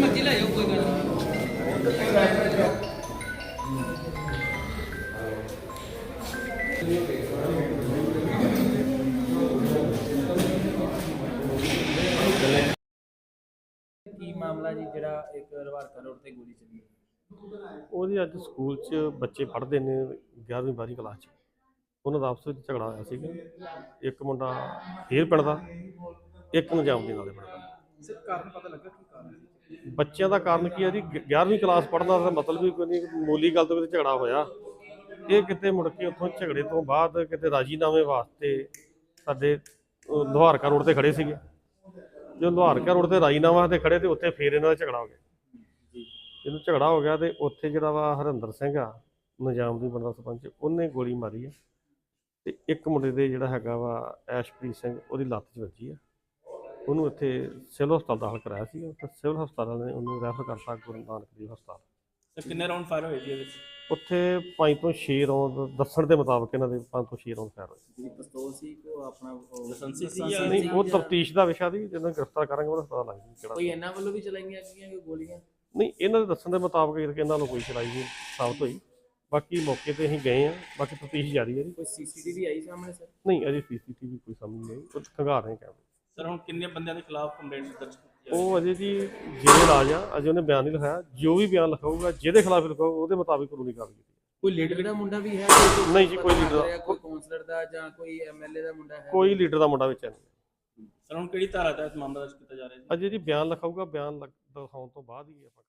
ਮਰਜ਼ੀ ਲੈ ਜਾਓ ਕੋਈ ਗੱਲ ਕੀ ਮਾਮਲਾ ਜੀ ਜਿਹੜਾ ਇੱਕ ਰਵਾਰਕਾ ਰੋਡ ਤੇ ਗੋਲੀ ਚੱਲੀ? ਉਹਦੀ ਅੱਜ ਸਕੂਲ 'ਚ ਬੱਚੇ ਪੜ੍ਹਦੇ ਨੇ 11ਵੀਂ 12ਵੀਂ ਕਲਾਸ 'ਚ। ਉਹਨਾਂ ਦਾ ਆਪਸ ਵਿੱਚ ਝਗੜਾ ਹੋਇਆ ਸੀਗਾ। ਇੱਕ ਮੁੰਡਾ ਫੇਰ ਪਿੰਡ ਦਾ ਇੱਕ ਨਜਾਮ ਦੇ ਨਾਲ ਪਿੰਡ ਦਾ। ਸਰ ਕਾਰਨ ਪਤਾ ਲੱਗਾ ਕੀ ਕਾਰਨ ਸੀ? ਬੱਚਿਆਂ ਦਾ ਕਾਰਨ ਕੀ ਹੈ ਜੀ? 11ਵੀਂ ਕਲਾਸ ਪੜ੍ਹਨਾ ਦਾ ਮਤਲਬ ਵੀ ਕੋਈ ਨਹੀਂ ਮੂਲੀ ਗੱਲ ਤੋਂ ਕਿਤੇ ਝਗੜਾ ਹੋਇਆ। ਇਹ ਕਿਤੇ ਮੁੜ ਕੇ ਉੱਥੋਂ ਝਗੜੇ ਤੋਂ ਬਾਅਦ ਕਿਤੇ ਰਾਜੀਨਾਮੇ ਵਾਸਤੇ ਸਾਡੇ ਅਹ, ਲੁਹਾਰਕਾ ਰੋਡ ਤੇ ਖੜੇ ਸੀਗੇ। ਜਦੋਂ ਲੁਹਾਰਕਾ ਰੋਡ ਤੇ ਰਾਜੀਨਾਮਾ ਤੇ ਖੜੇ ਤੇ ਉੱਥੇ ਫੇਰ ਇਹਨਾਂ ਦਾ ਝਗੜਾ ਹੋ ਗਿਆ। ਜਦੋਂ ਝਗੜਾ ਹੋ ਗਿਆ ਤੇ ਉੱਥੇ ਜਿਹੜਾ ਵਾ ਹਰਿੰਦਰ ਸਿੰਘ ਆ ਨਿਜ਼ਾਮ ਦੀ ਬੰਦਾ ਸਰਪੰਚ ਉਹਨੇ ਗੋਲੀ ਮਾਰੀ ਹੈ ਤੇ ਇੱਕ ਮੁੰਡੇ ਦੇ ਜਿਹੜਾ ਹੈਗਾ ਵਾ ਐਸ਼ਪ੍ਰੀਤ ਸਿੰਘ ਉਹਦੀ ਲੱਤ 'ਚ ਵੱਜੀ ਆ। ਉਹਨੂੰ ਇੱਥੇ ਸਿਵਲ ਹਸਪਤਾਲ ਦਾਖਲ ਕਰਾਇਆ ਸੀ। ਤੇ ਸਿਵਲ ਹਸਪਤਾਲ ਨੇ ਉਹਨੂੰ ਰੈਫਰ ਕਰਤਾ ਗੁਰੂ ਨਾਨਕ ਦੇਵ ਹਸਪਤਾਲ। ਸਰ ਕਿੰਨੇ ਰਾਉਂਡ ਫਾਇਰ ਹੋਏ ਜੀ ਇਹਦੇ ਵਿੱਚ ਉੱਥੇ 5 ਤੋਂ 6 ਰੌਂਦ ਦੱਸਣ ਦੇ ਮੁਤਾਬਕ ਇਹਨਾਂ ਦੇ 5 ਤੋਂ 6 ਰੌਂਦ ਫਾਇਰ ਹੋਏ। ਪਿਸਤੌਲ ਸੀ ਕੋ ਆਪਣਾ ਲਾਇਸੈਂਸੀ ਸੀ ਜਾਂ ਨਹੀਂ ਉਹ ਤਫਤੀਸ਼ ਦਾ ਵਿਸ਼ਾ ਦੀ ਜਦੋਂ ਗ੍ਰਿਫਤਾਰ ਕਰਾਂਗੇ ਉਹਦਾ ਪਤਾ ਲੱਗ ਜੂ ਕਿਹੜਾ ਕੋਈ ਇਹਨਾਂ ਵੱਲੋਂ ਵੀ ਚਲਾਈਆਂ ਗਈਆਂ ਕੋਈ ਗੋਲੀਆਂ? ਨਹੀਂ ਇਹਨਾਂ ਦੇ ਦੱਸਣ ਦੇ ਮੁਤਾਬਕ ਇਹ ਕਿ ਇਹਨਾਂ ਨੂੰ ਕੋਈ ਚਲਾਈ ਨਹੀਂ ਸਾਬਤ ਹੋਈ। ਬਾਕੀ ਮੌਕੇ ਤੇ ਅਸੀਂ ਗਏ ਆ ਬਾਕੀ ਤਫਤੀਸ਼ ਜਾਰੀ ਹੈ ਜੀ। ਕੋਈ ਸੀਸੀਟੀਵੀ ਆਈ ਸਾਹਮਣੇ ਸਰ? ਨਹੀਂ ਅਜੇ ਸੀਸੀਟੀਵੀ ਕੋਈ ਸਾਹਮਣੇ ਨਹੀਂ ਉਹ ਖੰਗਾਰ ਰਹੇ ਕੈਮਰੇ। ਸਰ ਹੁਣ ਕਿੰਨੇ ਬੰਦਿਆਂ ਦੇ ਖਿਲਾਫ ਕੰਪਲੇਂਟ ਦਰਜ ਕੀਤੀ ਹੈ? ਉਹ ਅਜੇ ਜੀ ਰਾਜ ਆ ਅਜੇ ਉਹਨੇ ਬਿਆਨ ਨਹੀਂ ਲਿਖਾਇਆ। ਜੋ ਵੀ ਬਿਆਨ ਲਿਖਾਊਗਾ ਜਿਹਦੇ ਖਿਲਾਫ ਲਿਖਾਊਗਾ ਉਹਦੇ ਮੁਤਾਬਿਕ ਕਾਨੂੰਨੀ ਕਾਰਵਾਈ ਕੀਤੀ ਕੋਈ ਲੀਡਰ ਦਾ ਮੁੰਡਾ ਵੀ ਹੈ? ਨਹੀਂ ਜੀ, ਕੋਈ ਦਾ- ਕੋਈ ਕਾਉਂਸਲਰ ਦਾ ਜਾਂ ਕੋਈ ਐਮਐਲਏ ਦਾ ਮੁੰਡਾ ਹੈ? ਕੋਈ ਲੀਡਰ ਦਾ ਮੁੰਡਾ ਵਿੱਚ ਹੈ ਨਹੀਂ। ਸਰ, ਹੁਣ ਕਿਹੜੀ ਧਾਰਾ ਤਹਿਤ ਮਾਮਲਾ ਦਰਜ ਕੀਤਾ ਜਾ ਰਿਹਾ ਜੀ? ਅਜੇ ਜੀ ਬਿਆਨ ਲਿਖਾਊਗਾ, ਬਿਆਨ ਲਿਖ- ਦਿਖਾਉਣ ਤੋਂ ਬਾਅਦ ਹੀ ਆਪਾਂ